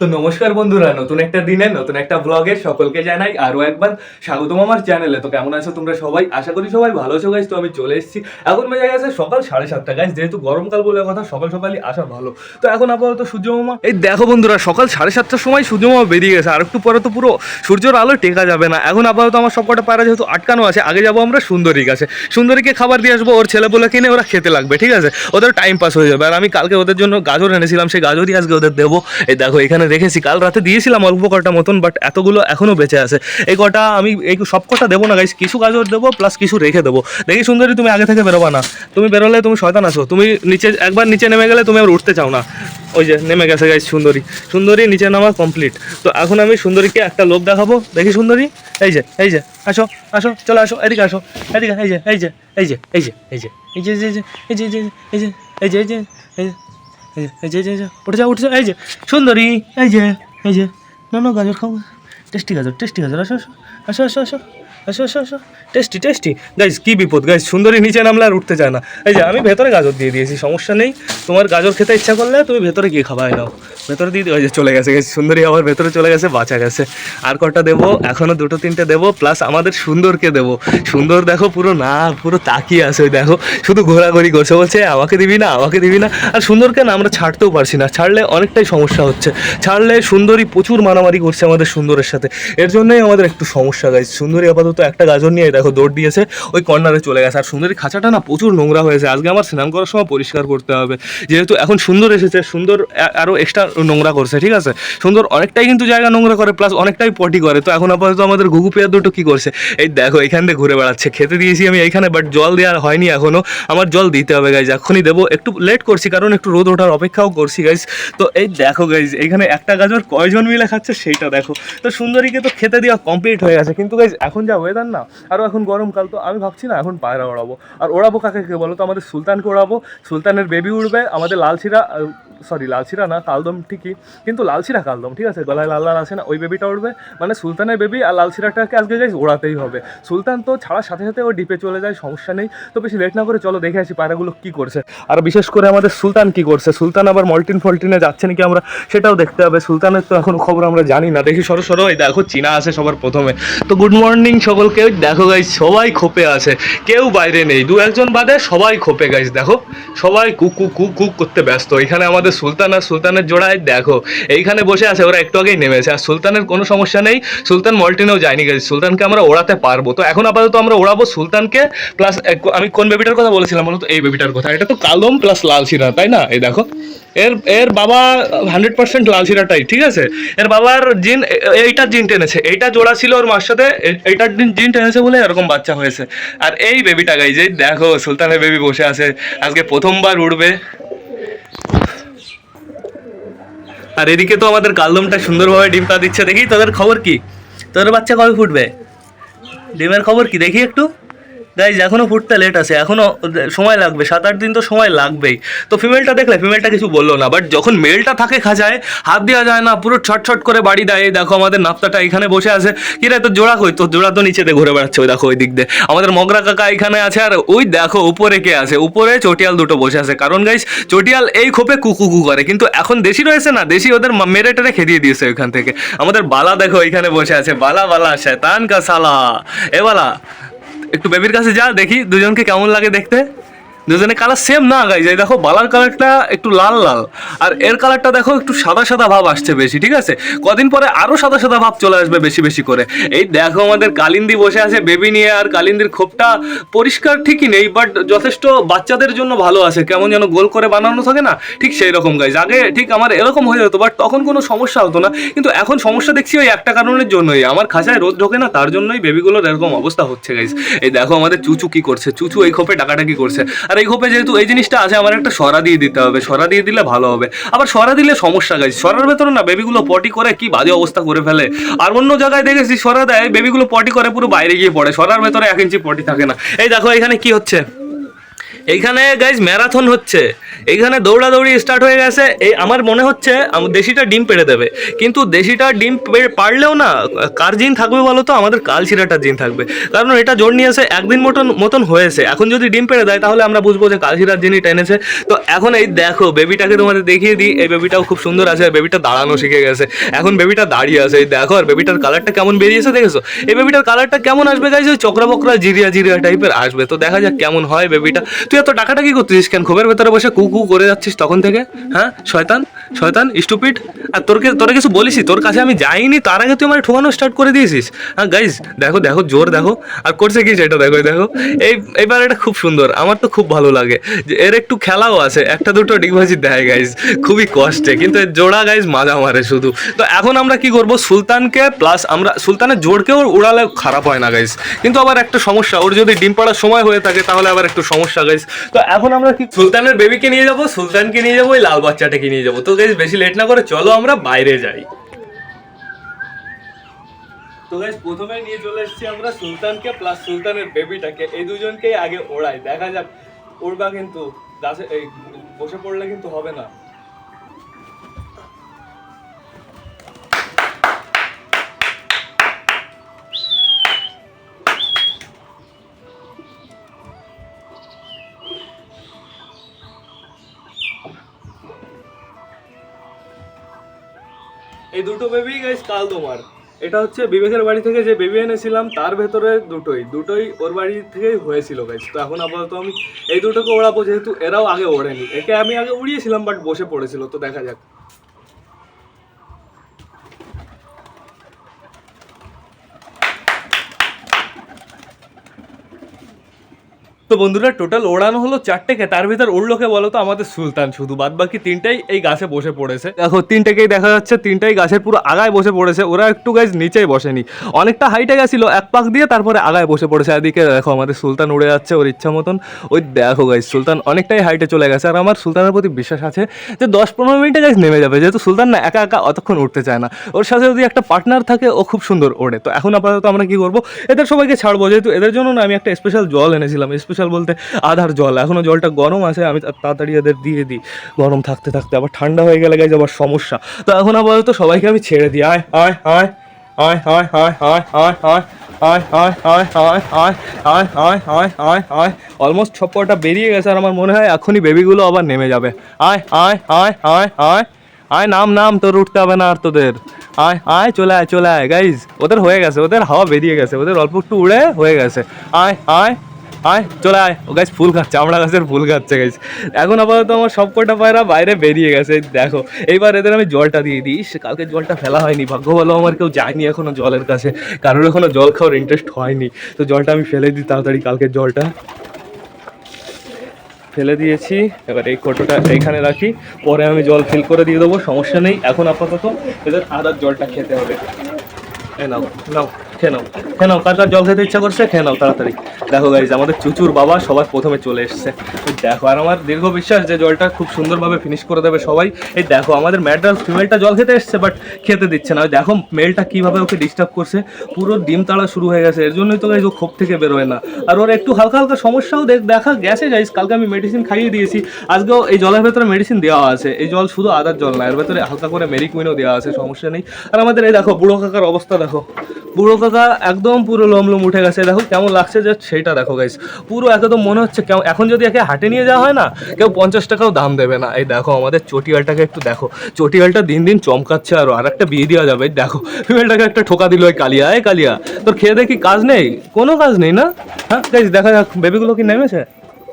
তো নমস্কার বন্ধুরা, নতুন একটা দিনে, নতুন একটা ব্লগে সকলকে জানাই আরও একবার স্বাগতম আমার চ্যানেলে তো কেমন আছো তোমরা সবাই? আশা করি সবাই ভালো আছো গাইজ তো আমি চলে এসেছি। এখন বেজে গেছে সকাল সাড়ে সাতটা গাইজ যেহেতু গরমকাল বলে কথা, সকাল সকালই আসা ভালো। তো এখন আপাতত সূর্যমামা এই দেখো বন্ধুরা, সকাল সাড়ে সাতটার সময় সূর্যমামা বেরিয়ে গেছে, আর একটু পরে তো পুরো সূর্যের আলো টেকা যাবে না। এখন আপাতত আমার সবকটা পায়রা যেহেতু আটকানো আছে, আগে যাব আমরা সুন্দরী কাছে। সুন্দরীকে খাবার দিয়ে আসব, ওর ছেলে বলে কিনে ওরা খেতে লাগবে, ঠিক আছে? ওদের টাইম পাস হয়ে যাবে। আর আমি কালকে ওদের জন্য গাজর এনেছিলাম, সেই গাজরই আজকে ওদের দেবো। এই দেখো, এখানে রেখেছি কাল রাতে দিয়েছিলাম অল্প কটা মতন বাট এতগুলো এখনও বেঁচে আছে এই কটা আমি এই সব কটা দেবো না গাইস কিছু গাজর দেবো প্লাস কিছু রেখে দেবো দেখি সুন্দরী তুমি আগে থেকে বেরোবা না তুমি বেরোলে তুমি শয়তান আছো তুমি নিচে একবার নিচে নেমে গেলে তুমি আর উঠতে চাও না ওই যে নেমে গেছে গাইস সুন্দরী সুন্দরী নিচে নামা কমপ্লিট তো এখন আমি সুন্দরীকে একটা লোক দেখাবো দেখি সুন্দরী এই যে এই যে আসো আসো চলে আসো এদিকে আসো এদিকে এই যে এই যে এই যে এই যে এই যে এই যে এই যে এই যে এই যে এই যে এই যে এই যে এই যে এই যে উঠে যাও উঠে যাও, এই যে, সুন্দরী, এই যে এই যে না না গাজর খাও। টেস্টি গাজর টেস্টি গাজর, আসো আসো আসো আসো আসো। আসো আসো টেস্টি টেস্টি গাইজ কী বিপদ। গাইজ সুন্দরী নিচে নামলে আর উঠতে চায় না। এই যে, আমি ভেতরে গাজর দিয়ে দিয়েছি, সমস্যা নেই। তোমার গাজর খেতে ইচ্ছা করলে তুমি ভেতরে গিয়ে খাওয়াই নাও। ভেতরে দিয়ে ওই যে চলে গেছে গেছে সুন্দরী আবার ভেতরে চলে গেছে, বাঁচা গেছে। আর কটা দেবো? এখনও দুটো, তিনটে দেবো প্লাস আমাদের সুন্দরকে দেবো। সুন্দর দেখো, পুরো না, পুরো তাকিয়ে আছে, ওই দেখো। শুধু ঘোরাঘুরি করছে, বলছে, আমাকে দিবি না, আমাকে দিবি না। আর সুন্দরকে না, আমরা ছাড়তেও পারছি না। ছাড়লে অনেকটাই সমস্যা হচ্ছে। ছাড়লে সুন্দরী প্রচুর মারামারি করছে আমাদের সুন্দরের সাথে। এর জন্যই আমাদের একটু সমস্যা গাইছে সুন্দরী আপাতত একটা গাজর নিয়ে দেখো দৌড় দিয়েছে, ওই কর্নারে চলে গেছে। আর সুন্দরী খাঁচাটা না প্রচুর নোংরা হয়েছে। আজকে আমার স্নান করার সময় পরিষ্কার করতে হবে। যেহেতু এখন সুন্দর এসেছে, সুন্দর আরও এক্সট্রা নোংরা করছে, ঠিক আছে? সুন্দর অনেকটাই কিন্তু জায়গা নোংরা করে প্লাস অনেকটাই পটি করে। তো এখন আপাতত আমাদের ঘুঘু পেয়ার দুটো কি করছে? এই দেখো, এখান থেকে ঘুরে বেড়াচ্ছে। খেতে দিয়েছি আমি এইখানে বাট জল দেওয়া হয়নি এখনও আমার জল দিতে হবে গাইজ এখনই দেবো। একটু লেট করছি, কারণ একটু রোদ ওঠার অপেক্ষাও করছি গাইজ তো এই দেখো গাইজ এখানে একটা গাজর কয়জন মিলে খাচ্ছে, সেইটা দেখো। তো সুন্দরীকে তো খেতে দেওয়া কমপ্লিট হয়ে গেছে। কিন্তু গাইজ এখন যা ওয়েদার না। আরও এখন গরমকাল, তো আমি ভাবছি না এখন পায়রা ওড়াবো। আর ওড়াবো কাকে কে বলো তো? আমাদের সুলতানকে ওড়াবো। সুলতানের বেবি উঠবে আমাদের লালচিরা সরি লালচিরা না, কালদম ঠিকই। কিন্তু লালচিরা কালদম, ঠিক আছে? গলায় লাল লাল আছে না, ওই বেবিটা উঠবে মানে সুলতানের বেবি আর লালচিরাটাকে আজকে যাই ওড়াতেই হবে। সুলতান তো ছাড়ার সাথে সাথে ও ডিপে চলে যায়, সমস্যা নেই। তো বেশি লেট না করে চলো, দেখে আসি পায়রাগুলো কি করছে। আর বিশেষ করে আমাদের সুলতান কি করছে? সুলতান আবার মল্টিন ফল্টিনে যাচ্ছে নাকি আমরা? সেটাও দেখতে হবে। সুলতানের তো এখন খবর আমরা জানি না। দেখি সরো সরো, এই দেখো, চীনা আছে সবার প্রথমে। তো গুড মর্নিং সকলকে দেখো গাইজ সবাই খোপে আছে। কেউ বাইরে নেই। দু একজন বাদে সবাই খোপে গাইজ দেখো। সবাই কুক কুক কুক করতে ব্যস্ত। এখানে আমাদের সুলতান আর সুলতানের জোড়ায়, দেখো। এইখানে বসে আছে, ওরা একটু আগেই নেমেছে। আর সুলতানের কোনো সমস্যা নেই। সুলতান মল্টিনেও যায়নি গাইজ সুলতানকে আমরা ওড়াতে পারব। তো এখন আপাতত আমরা ওড়াবো সুলতানকে প্লাস আমি কোন বেবিটার কথা বলেছিলাম বলতো? এই বেবিটার কথা। এটা তো কালদম প্লাস লাল শিরা তাই না? এই দেখো। এর এর বাবা হান্ড্রেড পার্সেন্ট লাল শিরাটাই, ঠিক আছে? এর বাবার জিন এইটার জিন টেনেছে, এইটা জোড়া ছিল ওর মার সাথে এইটার জিন টেনেছে বলে এরকম বাচ্চা হয়েছে। আর এই বেবিটা গাই যে দেখো, সুলতানের বেবি বসে আছে, আজকে প্রথমবার উঠবে আর এদিকে তো আমাদের কালদমটা সুন্দরভাবে ডিম তা দিচ্ছে, দেখি তোদের খবর কি? তোদের বাচ্চা কবে ফুটবে? ডিমের খবর কি? দেখি একটু। গাইজ এখনও ফুটতে লেট আছে, এখনও সময় লাগবে সাত আট দিন তো সময় লাগবেই। তো ফিমেলটা দেখলে ফিমেলটা কিছু বলল না বাট যখন মেলটা থাকে খাঁচায়, হাত দেওয়া যায় না, পুরো ছট ছট করে বাড়ি দেয় দেখো আমাদের নাপ্তাটা এখানে বসে আছে। কি রে, তোর জোড়া কই? তোর জোড়া তো নিচেতে ঘুরে বেড়াচ্ছে, ওই দেখো ওই দিক দিয়ে। আমাদের মগরা কাকা এখানে আছে, আর ওই দেখো উপরে কে আছে? উপরে চটিয়াল দুটো বসে আছে। কারণ গাইজ চটিয়াল এই খোপে কুকুকু করে, কিন্তু এখন দেশি রয়েছে না, দেশি ওদের মেরে টেরে খেদিয়ে দিয়েছে ওইখান থেকে। আমাদের বালা দেখো এখানে বসে আছে, বালা বালা, শয়তান কা সালা। এ বালা একটু বেবির কাছে যা দেখি দুজনকে কেমন লাগে দেখতে। দুজনে কালার সেম না গাইজ, এই দেখো বালার কালারটা একটু লাল লাল, আর এর কালারটা দেখো একটু সাদা সাদা ভাব আসছে বেশি, ঠিক আছে? কদিন পরে আরও সাদা সাদা ভাব চলে আসবে বেশি বেশি করে। এই দেখো আমাদের কালিন্দি বসে আছে বেবি নিয়ে, আর কালিন্দির খোপটা পরিষ্কার ঠিকই নেই বাট যথেষ্ট বাচ্চাদের জন্য ভালো আছে। কেমন যেন গোল করে বানানো থাকে না? ঠিক সেই রকম গাইজ। আগে ঠিক আমার এরকম হয়ে যেত বাট তখন কোনো সমস্যা হতো না। কিন্তু এখন সমস্যা দেখছি ওই একটা কারণের জন্যই। আমার খাঁচায় রোদ ঢোকে না, তার জন্যই বেবিগুলোর এরকম অবস্থা হচ্ছে গাইজ। এই দেখো আমাদের চুচু কি করছে? চুচু এই খোপে ডাকাডাকি করছে। আর এই খোপে যেহেতু এই জিনিসটা আছে, আমার একটা সরা দিয়ে দিতে হবে। সরা দিয়ে দিলে ভালো হবে। আবার সরা দিলে সমস্যা গাইজ সরার ভেতরে না বেবিগুলো পটি করে কি বাজে অবস্থা করে ফেলে। আর অন্য জায়গায় দেখেছি সরা দেয় বেবিগুলো পটি করে, পুরো বাইরে গিয়ে পড়ে। সরার ভেতরে এক ইঞ্চি পটি থাকে না। এই দেখো এখানে কি হচ্ছে? এইখানে গাইজ ম্যারাথন হচ্ছে। এইখানে দৌড়াদৌড়ি স্টার্ট হয়ে গেছে। এই আমার মনে হচ্ছে দেশিটা ডিম পেড়ে দেবে। কিন্তু দেশিটা ডিম পারলেও না, কার জিন থাকবে বলো তো? আমাদের কালশিরাটার জিন থাকবে। কারণ এটা জোর নিয়েছে, একদিন মতন মতন হয়েছে। এখন যদি ডিম পেড়ে দেয়, তাহলে আমরা বুঝব যে কালশিরার জিনই টেনেছে। তো এখন এই দেখো, বেবিটাকে তোমাদের দেখিয়ে দিই। এই বেবিটাও খুব সুন্দর আছে, আর বেবিটা দাঁড়ানো শিখে গেছে। এখন বেবিটা দাঁড়িয়ে আছে, এই দেখো, আর বেবিটার কালারটা কেমন বেরিয়েছে দেখেছ? এই বেবিটার কালারটা কেমন আসবে গাইছে ওই চক্রা বকরা জিরিয়া জিরিয়া টাইপের আসবে। তো দেখা যাক কেমন হয় বেবিটা। তুই এত টাকাটা কি করছিস কেন? খোপের ভেতরে বসে কু কু করে যাচ্ছিস তখন থেকে? হ্যাঁ? শয়তান? শয়তান? স্টুপিড আর তোর কে- তোরা কিছু বলিসই? তোর কাছে আমি যাইনি, তার আগে তুই আমার ঠোকানো স্টার্ট করে দিয়েছিস। হ্যাঁ গাইজ দেখো দেখো, জোর দেখো। আর করছে কি সেটা দেখো দেখো। এই, এইবার এটা খুব সুন্দর। আমার তো খুব ভালো লাগে। যে এর একটু খেলাও আছে। একটা দুটো ডিগবাজি দেয় গাইজ খুবই কষ্টে। কিন্তু এর জোড়া গাইজ মাজা মারে শুধু। তো এখন আমরা কি করব? সুলতানকে প্লাস আমরা সুলতানের জোরকেও উড়ালে খারাপ হয় না গাইজ কিন্তু আবার একটা সমস্যা। ওর যদি ডিম পাড়ার সময় হয়ে থাকে, তাহলে আবার একটু সমস্যা গাইজ তো এখন আমরা কি সুলতানের বেবিকে নিয়ে যাব, সুলতানকে নিয়ে যাব, ওই লাল বাচ্চাটাকে নিয়ে যাব। তো গাইজ বেশি লেট না করে চলো, আমরা বাইরে যাই। তো গাইজ প্রথমে নিয়ে চলে এসেছি আমরা সুলতানকে প্লাস সুলতানের বেবিটাকে এই দুজনকেই আগে ওড়াই, দেখা যাক। উড়বা কিন্তু, দাসে বসে পড়লে কিন্তু হবে না। বেবি গাইস কাল তোমার। এটা হচ্ছে বিবেকের বাড়ি থেকে যে বেবি এনেছিলাম, তার ভেতরে দুটোই। দুটোই ওর বাড়ি থেকেই হয়েছিল গাইস তো এখন আপাতত আমি এই দুটোকে ওড়াবো, যেহেতু এরাও আগে ওড়েনি। একে আমি আগে উড়িয়েছিলাম বাট বসে পড়েছিল, তো দেখা যাক। তো বন্ধুরা টোটাল ওড়ানো হলো চারটেকে তার ভিতর উড়লোকে বলো তো? আমাদের সুলতান শুধু বাদ বাকি তিনটাই এই গাছে বসে পড়েছে। দেখো, তিনটেকেই দেখা যাচ্ছে, তিনটাই গাছের পুরো আগায় বসে পড়েছে। ওরা একটু গাছ নিচেই বসেনি। অনেকটা হাইটে গেছিল, এক পাক দিয়ে তারপরে আগায় বসে পড়েছে। এদিকে দেখো, আমাদের সুলতান উড়ে যাচ্ছে ওর ইচ্ছা মতন। ওই দেখো গাইজ সুলতান অনেকটাই হাইটে চলে গেছে। আর আমার সুলতানের প্রতি বিশ্বাস আছে যে দশ পনেরো মিনিটে গাছ নেমে যাবে। যেহেতু সুলতান না একা একা অতক্ষণ উঠতে চায় না। ওর সাথে যদি একটা পার্টনার থাকে, ও খুব সুন্দর ওড়ে। তো এখন আপাতত আমরা কি করব? এদের সবাইকে ছাড়বো। যেহেতু এদের জন্য না, আমি একটা স্পেশাল জল এনেছিলাম। স্পেশাল বলতে আধার জল এখনও জলটা গরম আছে আমি তাড়াতাড়ি এদের দিয়ে দিই গরম থাকতে থাকতে আবার ঠান্ডা হয়ে গেলে গাইজ আবার সমস্যা তো এখন আপাতত সবাইকে আমি ছেড়ে দিই আয় আয় আয় আয় আয় আয় আয় আয় আয় অলমোস্ট বেরিয়ে গেছে আর আমার মনে হয় এখনই বেবিগুলো আবার নেমে যাবে আয় আয় আয় আয় আয় আয় নাম নাম তোর উঠতে হবে না আর তোদের আয় আয় চলে আয় চলে আয় গাইজ ওদের হয়ে গেছে ওদের হাওয়া বেরিয়ে গেছে ওদের অল্প একটু উড়ে হয়ে গেছে আয় আয় আয় চলে আয়। ও গাছ ফুল খাচ্ছে চামড়া গাছের ফুল খাচ্ছে গাইজ এখন আপাতত আমার সব কটা পায়রা বাইরে বেরিয়ে গেছে দেখো। এইবার এদের আমি জলটা দিয়ে দিই। ইস, কালকে জলটা ফেলা হয়নি ভাগ্য ভালো আমার কেউ যায়নি এখনও জলের কাছে। কারোর এখনও জল খাওয়ার ইন্টারেস্ট হয়নি। তো জলটা আমি ফেলে দিই তাড়াতাড়ি কালকের জলটা। ফেলে দিয়েছি এবার এই কোটোটা এইখানে রাখি। পরে আমি জল ফিল করে দিয়ে দেবো সমস্যা নেই। এখন আপাতত এদের আদার জলটা খেতে হবে। নাও নাও। খেয়ে নাও খেয়ে নাও, কার কার জল খেতে ইচ্ছা করছে, খেয়ে নাও তাড়াতাড়ি। দেখো গাইজ আমাদের চুচুর বাবা সবার প্রথমে চলে এসছে। দেখো, আর আমার দীর্ঘ বিশ্বাস যে জলটা খুব সুন্দরভাবে ফিনিশ করে দেবে সবাই। এই দেখো, আমাদের ম্যাডাল ফিমেলটা জল খেতে এসছে বাট খেতে দিচ্ছে না। দেখো মেলটা কীভাবে ওকে ডিস্টার্ব করছে। পুরো ডিম তাড়া শুরু হয়ে গেছে। এর জন্যই তো গাইজ ও ক্ষোভ থেকে বেরোয় না। আর ওর একটু হালকা হালকা সমস্যাও দেখ, দেখা গেছে গাইজ কালকে আমি মেডিসিন খাইয়ে দিয়েছি। আজকেও এই জলের ভেতরে মেডিসিন দেওয়া আছে। এই জল শুধু আদার জল না, এর ভেতরে হালকা করে মেরিকুইনও দেওয়া আছে, সমস্যা নেই। আর আমাদের এই দেখো, বুড়ো কাকার অবস্থা দেখো। বুড়ো কাকা একদম পুরো লোমলোম উঠে গেছে। দেখো কেমন লাগছে যে সেটা দেখো গাইস পুরো একদম মনে হচ্ছে কেমন এখন যদি একে হাটে নিয়ে যাওয়া হয় না, কেউ পঞ্চাশ টাকাও দাম দেবে না। এই দেখো, আমাদের চটিয়ালটাকে একটু দেখো। চটিয়ালটা দিন দিন চমকাচ্ছে আরও। আর একটা বিয়ে দেওয়া যাবে দেখো। ফিমেলটাকে একটা ঠোকা দিল ওই কালিয়া। এই কালিয়া, তোর খেয়ে দেখি কাজ নেই? কোনো কাজ নেই না? হ্যাঁ গাইস দেখা যাক বেবিগুলো কি নেমেছে?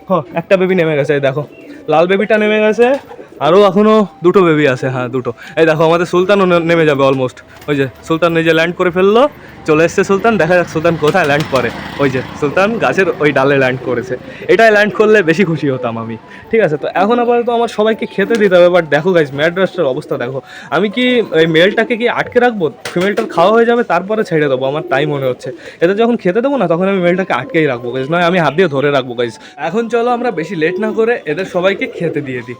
হ্যাঁ একটা বেবি নেমে গেছে দেখো। লাল বেবিটা নেমে গেছে। আরও এখনও দুটো বেবি আছে হ্যাঁ দুটো। এই দেখো, আমাদের সুলতানও নেমে যাবে অলমোস্ট ওই যে, সুলতান নিজে ল্যান্ড করে ফেলল, চলে এসছে সুলতান, দেখা যাক সুলতান কোথায় ল্যান্ড করে। ওই যে, সুলতান গাছের ওই ডালে ল্যান্ড করেছে। এটাই ল্যান্ড করলে বেশি খুশি হতাম আমি। ঠিক আছে, তো এখন আপাতত আমার সবাইকে খেতে দিতে হবে বাট দেখো গাইজ ম্যাড্রাসটার অবস্থা দেখো। আমি কি ওই মেলটাকে কি আটকে রাখব? ফিমেলটার খাওয়া হয়ে যাবে, তারপরে ছেড়ে দেবো, আমার তাই মনে হচ্ছে। এদের যখন খেতে দেবো না, তখন আমি মেলটাকে আটকেই রাখব গাইজ নয়, আমি হাত দিয়ে ধরে রাখব গাইজ এখন চলো আমরা বেশি লেট না করে এদের সবাইকে খেতে দিয়ে দিই।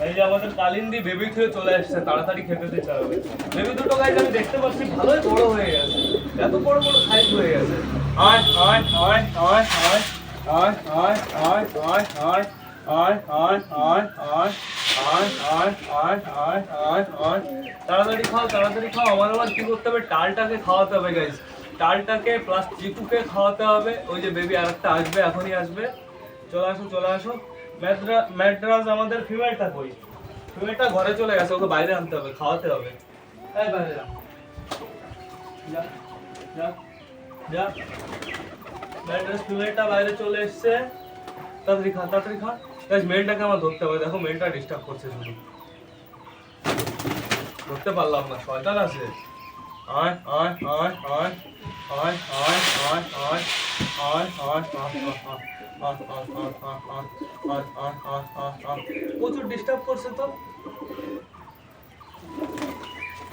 এই তাড়াতাড়ি হয়ে হয়ে তাড়াতাড়ি খাও তাড়াতাড়ি খাও আমার আবার কি করতে হবে টালটাকে খাওয়াতে হবে গাইজ টালটাকে প্লাস চিকুকে খাওয়াতে হবে ওই যে বেবি আরেকটা আসবে এখনই আসবে চলে আসো চলে আসো ম্যাড্রা- ম্যাড্রাস আমাদের ফিমেলটা কই? ফিমেলটা ঘরে চলে গেছে, ওকে বাইরে আনতে হবে, খাওয়াতে হবে। এই বাইরে যা। যা যা ম্যাড্রাস ফিমেলটা বাইরে চলে এসছে। তাড়াতাড়ি খা তাড়াতাড়ি খা। গাইস মেলটাকে আমার ধরতে হবে, দেখো মেলটা ডিস্টার্ব করছে শুধু। ধরতে পারলাম না, শয়তান আছে। আয় আয় আয় আয়। আয় আয় আয় আয় আয় আয় প্রচুর ডিস্টার্ব করছে তো।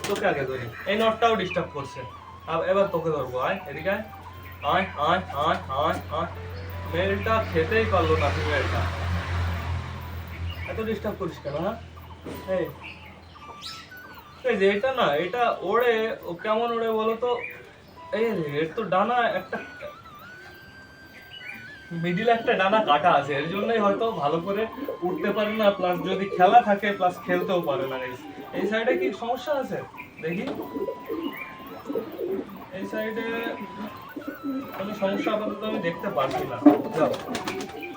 তোকে আগে ধরি। এই নটটাও ডিস্টার্ব করছে। এবার তোকে ধরবো। আয়, এদিকে আয়। আয় আয় আয় আয় মেলটা খেতেই পারল না ফিমেলটা এত ডিস্টার্ব করিস কেন হ্যাঁ? এই যে এটা না, এটা ওড়ে, ও কেমন ওড়ে বলো তো? এর তো ডানা একটা মিডিলে একটা ডানা কাটা আছে, এর জন্যই হয়তো ভালো করে উঠতে পারে না প্লাস যদি খেলা থাকে প্লাস খেলতেও পারে না এই সাইডে কি সমস্যা আছে? দেখি। এই সাইডে কোনো সমস্যা আপাতত আমি দেখতে পারছি না।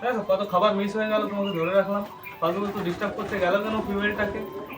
দেখো কত খাবার মিস হয়ে গেল, তোমাকে ধরে রাখলাম। ফালতু তো ডিস্টার্ব করতে গেল কেন ফিমেলটাকে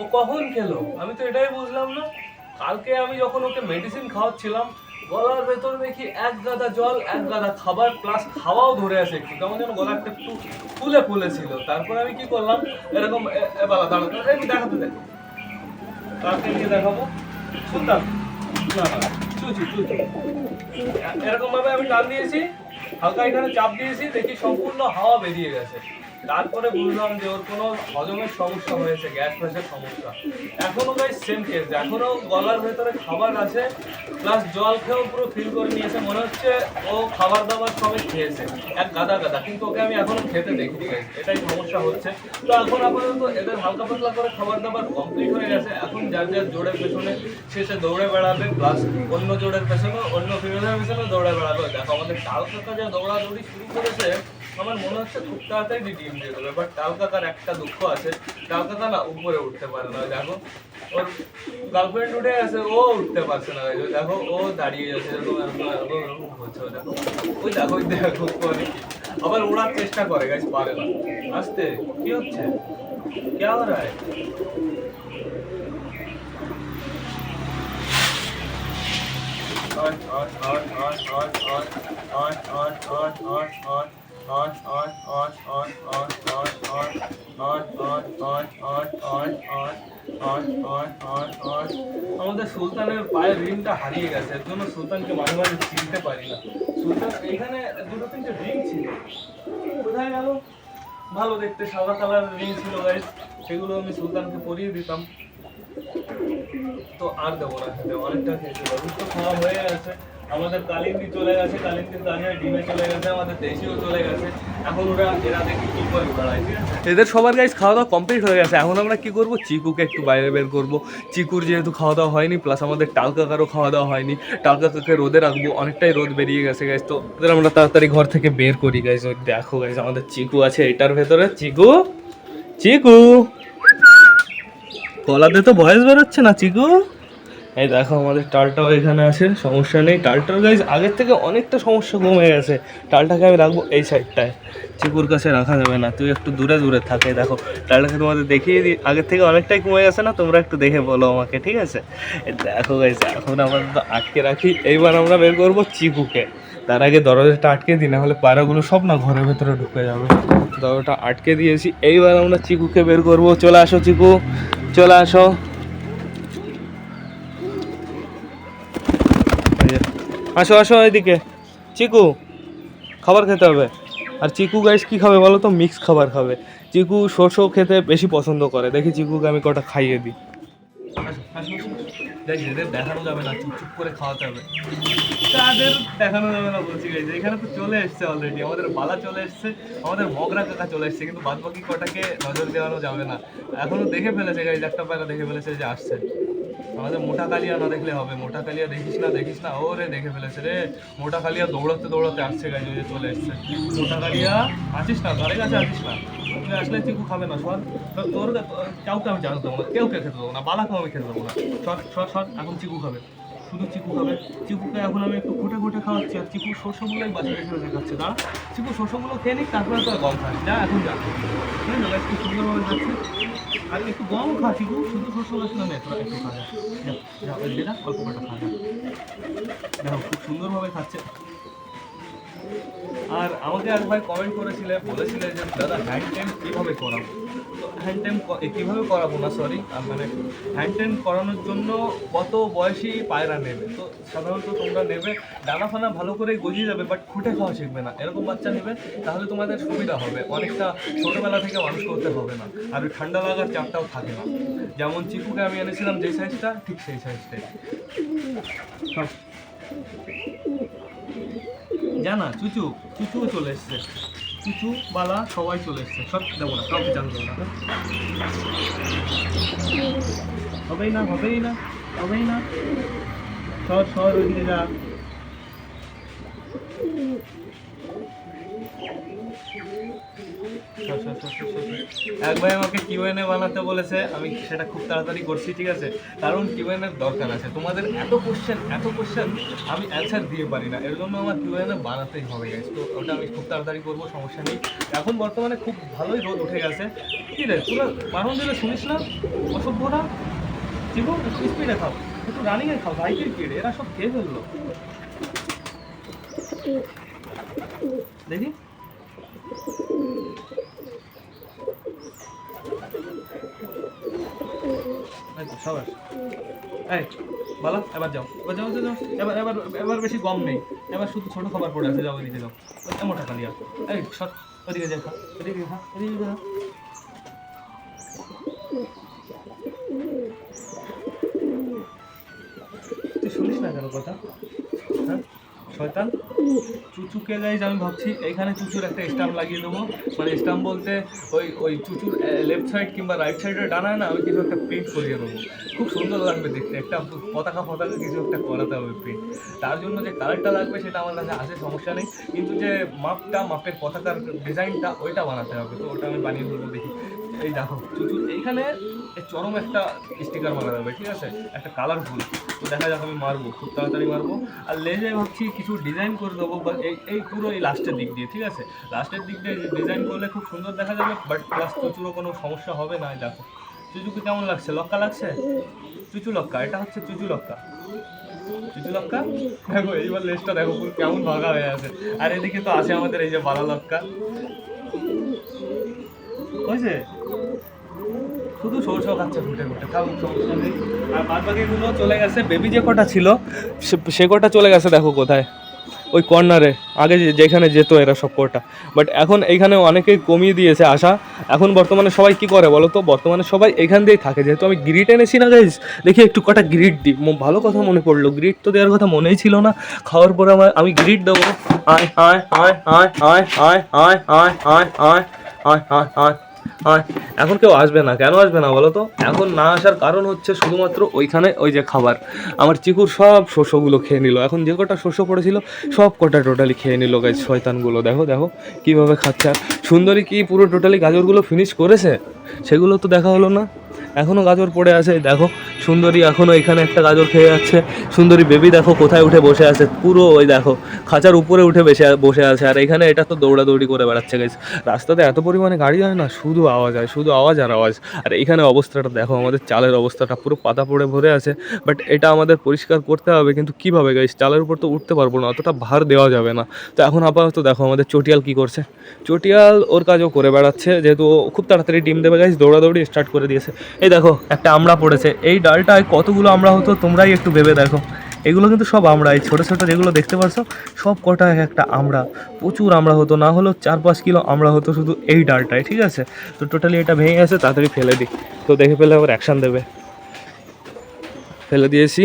ও কখন খেলো? আমি তো এটাই বুঝলাম না। কালকে আমি যখন ওকে মেডিসিন খাওয়াচ্ছিলাম, গলার ভেতর দেখি এক গাদা জল, এক গাদা খাবার প্লাস খাওয়াও ধরে আছে একটু। কেমন যেন গলাটা একটু ফুলে ফুলে ছিল তারপর আমি কি করলাম? এরকম বালা দাঁড়া এই দেখাতে দেখ কালকে নিয়ে দেখাবো। শুনতাম না চুচি চুচি। এরকম ভাবে আমি টান দিয়েছি, হালকা এখানে চাপ দিয়েছি, দেখি সম্পূর্ণ হাওয়া বেরিয়ে গেছে। তারপরে বুঝলাম যে ওর কোনো হজমের সমস্যা হয়েছে, গ্যাস ফ্যাসের সমস্যা এখনও গাই সেম কেস এখনও গলার ভেতরে খাবার আছে প্লাস জল খেয়েও পুরো ফিল করে নিয়েছে, মনে হচ্ছে ও খাবার দাবার সবই খেয়েছে, এক গাদা গাদা, কিন্তু ওকে আমি এখনও খেতে দেখিনি। এটাই সমস্যা হচ্ছে তো এখন আপাতত এদের হালকা পাতলা করে খাবার দাবার কমপ্লিট হয়ে গেছে, এখন যার যার জোরের পেছনে শেষে দৌড়ে বেড়াবে প্লাস অন্য জোরের পেছনে, অন্য ফিমেলের পেছনে দৌড়ে বেড়াবে দেখো, আমাদের টাল কাকা যা দৌড়াদৌড়ি শুরু করেছে আমার মনে হচ্ছে খুব তাড়াতাড়ি ডিম দিয়ে দেবে বাট টাল কাকার একটা দুঃখ আছে টাল কাকা না উপরে উঠতে পারে না দেখো ওর গার্লফ্রেন্ড উঠে গেছে ও উঠতে পারছে না ওই দেখো ও দাঁড়িয়ে যাচ্ছে এরকম এরকম এরকম এরকম হচ্ছে ও দেখো ওই দেখো ওই দেখো করে কি আবার ওড়ার চেষ্টা করে গাছ পারে না আসতে কি হচ্ছে क्या हो रहा है আমাদের সুলতানের পায়ের রিংটা হারিয়ে গেছে, এর জন্য সুলতানকে মাঝে মাঝে চিনতে পারি না। সুলতান এখানে দুটো তিনটে রিং ছিল। কোথায় গেল? ভালো দেখতে, সাদা কালার রিং ছিল গাইস সেগুলো আমি সুলতানকে পরিয়ে দিতাম। তো আর দেবো না খেতে অনেকটা খেয়েছিল দুধ তো খাওয়া হয়ে গেছে। আমাদের কালিন্দি চলে গেছে, কালিন্দির কাছে ডিমে চলে গেছে, আমাদের দেশিও চলে গেছে। এখন ওরা এরা দেখি কি করে এদের সবার গাইস খাওয়া দাওয়া কমপ্লিট হয়ে গেছে। এখন আমরা কি করব? চিকুকে একটু বাইরে বের করব। চিকুর যেহেতু খাওয়া দাওয়া হয়নি প্লাস আমাদের টাল কাকারও খাওয়া দাওয়া হয়নি। টাল কাকাকে রোদে রাখব, অনেকটাই রোদ বেরিয়ে গেছে গাইস তো ওদের আমরা তাড়াতাড়ি ঘর থেকে বের করি গাইস ওই দেখো গাইস আমাদের চিকু আছে এটার ভেতরে। চিকু? চিকু? গলাতে তো ভয়েস বেরোচ্ছে না, চিকু? এই দেখো আমাদের টালটাও এখানে আছে, সমস্যা নেই। টালটার গাইজ আগের থেকে অনেকটা সমস্যা কমে গেছে। টালটাকে আমি রাখব এই সাইডটায় চিকুর কাছে রাখা যাবে না, তুই একটু দূরে দূরে থাকে দেখো। টালটাকে তোমাদের দেখিয়ে দিই, আগের থেকে অনেকটাই কমে গেছে না? তোমরা একটু দেখে বলো আমাকে, ঠিক আছে? দেখো গাইজ এখন আমাদের আটকে রাখি। এইবার আমরা বের করব চিকুকে। তার আগে দরজাটা আটকে দিই না হলে পায়রাগুলো সব না ঘরের ভেতরে ঢুকে যাবে। দরজাটা আটকে দিয়েছি। এইবার আমরা চিকুকে বের করব। চলে আসো চিকু, চলে আসো। আসো আসো এদিকে। চিকু, খাবার খেতে হবে। আর চিকু গাইস কি খাবে বলো তো? মিক্স খাবার খাবে। চিকু শস্য খেতে বেশি পছন্দ করে। দেখি চিকুকে আমি কটা খাইয়ে দিই। দেখ দেখানো যাবে না। চুপ করে খাওয়াতে হবে। দেখানো যাবে না বলছি এখানে তো চলে এসছে অলরেডি আমাদের চলে এসছে, আমাদের মগরা চলে এসছে। কিন্তু কটাকে নজর দেওয়ানো যাবে না। দেখে ফেলেছে একটা দেখে ফেলেছে যে আসছে। আমাদের মোটা কালিয়া না দেখলে হবে। মোটা কালিয়া দেখিস না দেখিস না। ও রে দেখে ফেলেছে রে। মোটা কালিয়া দৌড়াতে দৌড়াতে আসছে গাড়ি ওই চলে এসছে। মোটা কালিয়া, আসিস না? ঘরে কাছে আসিস না? তুই আসলে চিকু খাবে না সর তোর- কাউকে আমি জানতে দেবো না, কেউ কে খেতে দেবো না বালাকেও আমি খেতে দেবো না। সর সর সর এখন চিকু খাবে। শুধু চিকু খাবে। চিকুকে এখন আমি একটু খুঁটে খুঁটে খাওয়াচ্ছি আর চিকু শস্যগুলোই বাজারে রেখে রেখে খাচ্ছে। দাঁড়া, চিকু শস্যগুলো খেয়ে নিক, তারপরে তো গম খাস যা, এখন যা। বুঝলি তো? একটু সুন্দরভাবে খাচ্ছে। আর একটু গম খা, চিকু। শুধু শস্য গাছ না নে তোরা একটু খা, যা। ওই না অল্প কটা খা দেখো, খুব সুন্দরভাবে খাচ্ছে। আর আমাকে এক ভাই কমেন্ট করেছিলে, বলেছিলে যে, দাদা হ্যান্ড টাইম কীভাবে করাবো? হ্যান্ড টাইম কীভাবে করাবো না? সরি মানে হ্যান্ড টাইম করানোর জন্য কত বয়সী পায়রা নেবে? তো সাধারণত তোমরা নেবে দানা ফানা ভালো করে গজিয়ে যাবে বাট খুঁটে খাওয়া শিখবে না। এরকম বাচ্চা নেবে, তাহলে তোমাদের সুবিধা হবে। অনেকটা ছোটোবেলা থেকে মানুষ করতে হবে না। আর ওই ঠান্ডা লাগার চাপটাও থাকে না। যেমন চিকুকে আমি এনেছিলাম যে সাইজটা ঠিক সেই সাইজটাই জানা, চুচু, চুচুও চলে এসছে। চুচু, বালা, সবাই চলে এসছে। সব দেবো না কাউকে জানতে না। হবেই না হবেই না হবেই না। সর সর ওইদিকে যা সর, সর, সর, সর, সর, সর। এক ভাই আমাকে কিউএনএ বানাতে বলেছে, আমি সেটা খুব তাড়াতাড়ি করছি, ঠিক আছে? কারণ কিউএনএর দরকার আছে। তোমাদের এত কোশ্চেন এত কোশ্চেন আমি অ্যান্সার দিয়ে পারি না। এর জন্য আমার কিউএনএ বানাতেই হবে, guys। তো ওটা আমি খুব তাড়াতাড়ি করব, সমস্যা নেই। এখন বর্তমানে খুব ভালোই রোদ উঠে গেছে। কি রে, তোরা বারণ দিলে শুনিস না? অসভ্যরা চিবু স্পিডে খাও। একটু রানিংয়ে খাও। বাইকের স্পিড এরা সব খেয়ে ফেলল? দেখি। সাবাস এই বলো এবার যাও। এবার যাও যাও, যাও। এবার এবার এবার বেশি গম নেই। এবার শুধু ছোটো খাবার পড়ে আছে যাও নিতে যাও। ওই মোটা কালিয়া। এই সর ওদিকে যাও ওদিকে খা ওইদিকে খা তুই শুনিস না কেন কথা? হ্যাঁ শয়তান। চুচুকে গাইজ আমি ভাবছি, এখানে চুচুর একটা স্টাম্প লাগিয়ে দেবো। মানে স্টাম্প বলতে ওই ওই চুচুর লেফট সাইড কিংবা রাইট সাইডের ডানায় না আমি কিছু একটা প্রিন্ট করিয়ে দেবো। খুব সুন্দর লাগবে দেখতে। একটা পতাকা পতাকা কিছু একটা করাতে হবে প্রিন্ট তার জন্য যে কালারটা লাগবে সেটা আমার কাছে আছে, সমস্যা নেই। কিন্তু যে মাপটা, মাপের পতাকার ডিজাইনটা, ওইটা বানাতে হবে। তো ওটা আমি বানিয়ে দেবো দেখি। এই দেখো চুচু এইখানে চরম একটা স্টিকার বানাতে হবে, ঠিক আছে? একটা কালারফুল তো দেখা যাক আমি মারবো, খুব তাড়াতাড়ি মারবো। আর লেজে ভাবছি কিছু ডিজাইন করে দেবো, বা এই এই পুরো এই লাস্টের দিক দিয়ে, ঠিক আছে? লাস্টের দিক দিয়ে ডিজাইন করলে খুব সুন্দর দেখা যাবে বাট প্লাস চুচুরও কোনো সমস্যা হবে না দেখো। চুচুকে কেমন লাগছে? লক্কা লাগছে? চুচু লক্কা, এটা হচ্ছে চুচু লক্কা। চুচু লক্কা? দেখো, এইবার লেজটা দেখো কেমন ভাগা হয়ে আছে। আর এদিকে তো আছে আমাদের এই যে বালা লক্কা। হয়েছে? শুধু সরষেও খাচ্ছে ফুটে ফুটে খাও সমস্যা নেই আর বাদ চলে গেছে বেবি যে কটা ছিল সে- কটা চলে গেছে দেখো কোথায় ওই কর্নারে আগে যেখানে যেত এরা সব কটা বাট এখন এইখানে অনেকেই কমিয়ে দিয়েছে আসা এখন বর্তমানে সবাই কি করে বলো তো বর্তমানে সবাই এখান দিয়েই থাকে যেহেতু আমি গ্রিট এনেছি না গাইজ দেখি একটু কটা গ্রিট দিই ভালো কথা মনে পড়ল গ্রিট তো দেওয়ার কথা মনেই ছিল না খাওয়ার পরে আমার আমি গ্রিট দেবো আয় আয় আয় আয় আয় আয় আয় আয় আয় আয় আয় আয় এখন কেউ আসবে না, কেন আসবে না বলো তো? এখন না আসার কারণ হচ্ছে শুধুমাত্র ওইখানে ওই যে খাবার। আমার চিকুর সব শস্যগুলো খেয়ে নিল। এখন যে কটা শস্য পড়েছিল, সব কটা টোটালি খেয়ে নিল গাছ শয়তানগুলো। দেখো দেখো, কীভাবে খাচ্ছে। সুন্দরী কি পুরো টোটালি গাজরগুলো ফিনিশ করেছে? সেগুলো তো দেখা হলো না। এখনও গাজর পড়ে আছে, দেখো, সুন্দরী এখনও এখানে একটা গাজর খেয়ে যাচ্ছে। সুন্দরী বেবি দেখো কোথায় উঠে বসে আছে, পুরো ওই দেখো, খাঁচার উপরে উঠে বসে বসে আছে। আর এখানে এটা তো দৌড়াদৌড়ি করে বেড়াচ্ছে গাইস রাস্তাতে এত পরিমাণে গাড়ি হয় না, শুধু আওয়াজ হয়, শুধু আওয়াজ আর আওয়াজ। আর এখানে অবস্থাটা দেখো, আমাদের চালের অবস্থাটা পুরো পাতা পড়ে ভরে আছে। বাট এটা আমাদের পরিষ্কার করতে হবে, কিন্তু কীভাবে গাইস চালের উপর তো উঠতে পারব না, অতটা ভার দেওয়া যাবে না। তো এখন আপাতত দেখো, আমাদের চটিয়াল কি করছে। চটিয়াল ওর কাজও করে বেড়াচ্ছে, যেহেতু খুব তাড়াতাড়ি ডিম দেবে গাইস দৌড়াদৌড়ি স্টার্ট করে দিয়েছে। এই দেখো, একটা আমড়া পড়েছে। এই ডালটায় কতগুলো আমড়া হতো, তোমরাই একটু ভেবে দেখো। এগুলো কিন্তু সব আমরা, এই ছোটো ছোটো যেগুলো দেখতে পারছ, সব কটা একটা আমরা। প্রচুর আমরা হতো, না হলেও চার পাঁচ কিলো আমরা হতো শুধু এই ডালটায়, ঠিক আছে? তো টোটালি এটা ভেঙে গেছে, তাড়াতাড়ি ফেলে দিই। তো দেখে ফেলে আবার অ্যাকশান দেবে। ফেলে দিয়েছি।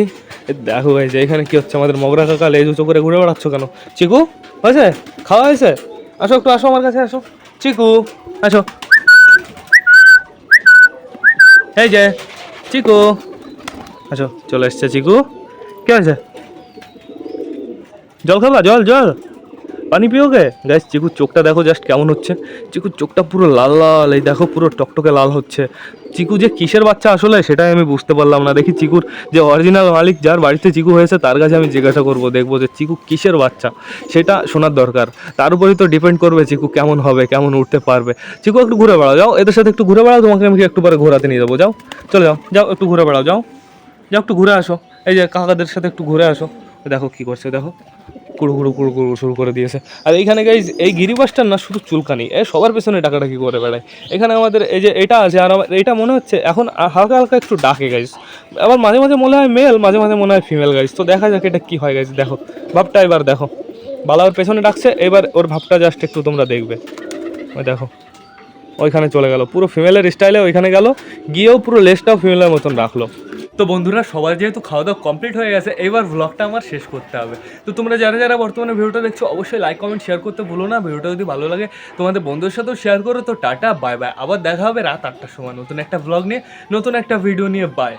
দেখো ভাই, যে এখানে কী হচ্ছে, আমাদের মগরা কাকা লেজ উঁচু করে ঘুরে বেড়াচ্ছ কেন? চিকু, হয়েছে? খাওয়া হয়েছে? আসো, একটু আসো আমার কাছে, আসো। চিকু, আসো। এই যে চিকু। আসো চলে এসছে চিকু। কে আছে জল খাবা? জল জল। পানি পিওগে গ্যাস চিকুর চোখটা দেখো জাস্ট কেমন হচ্ছে। চিকুর চোখটা পুরো লাল লাল, এই দেখো পুরো টকটকে লাল হচ্ছে। চিকু যে কিসের বাচ্চা আসলে, সেটাই আমি বুঝতে পারলাম না। দেখি চিকুর যে অরিজিনাল মালিক যার বাড়িতে চিকু হয়েছে, তার কাছে আমি জিজ্ঞাসা করব, দেখব যে চিকু কিসের বাচ্চা। সেটা শোনার দরকার। তার উপরই তো ডিপেন্ড করবে চিকু কেমন হবে, কেমন উঠতে পারবে। চিকু একটু ঘুরে বেড়াও, যাও, এদের সাথে একটু ঘুরে বেড়াও, তোমাকে আমি একটু পরে ঘোরাতে নিয়ে যাব, যাও। চলে যাও যাও, একটু ঘুরে বেড়াও, যাও। যাও, একটু ঘুরে আসো। এই যে কাকাদের সাথে একটু ঘুরে আসো। দেখো কি করছে, দেখো। কুড়ু কুড়ু কুড়ু কুড়ু শুরু করে দিয়েছে। আর এইখানে গাইজ এই গিরিবাসটার না শুধু চুলকানি, এ সবার পেছনে ডাকাডাকি করে বেড়ায়। এখানে আমাদের এই যে এটা আছে, আর আমার এটা মনে হচ্ছে এখন হালকা হালকা একটু ডাকে গাইজ আবার মাঝে মাঝে মনে হয় মেল মাঝে মাঝে মনে হয় ফিমেল গাইজ তো দেখা যাক এটা কী হয় গাইজ দেখো। ভাবটা এবার দেখো। বালার পেছনে ডাকছে, এবার ওর ভাবটা জাস্ট একটু তোমরা দেখবে। ওই দেখো। ওইখানে চলে গেল। পুরো ফিমেলের স্টাইলে ওইখানে গেল। গিয়েও পুরো লেসটাও ফিমেলের মতন রাখল। তো বন্ধুরা, সবার যেহেতু খাওয়া দাওয়া কমপ্লিট হয়ে গেছে, এবার ব্লগটা আমার শেষ করতে হবে। তো তোমরা যারা যারা বর্তমানে ভিডিওটা দেখছ, অবশ্যই লাইক কমেন্ট শেয়ার করতে ভুলো না। ভিডিওটা যদি ভালো লাগে, তোমাদের বন্ধুর সাথেও শেয়ার করো। তো টাটা বাই বাই আবার দেখা হবে রাত আটটার সময় নতুন একটা ব্লগ নিয়ে, নতুন একটা ভিডিও নিয়ে। বাই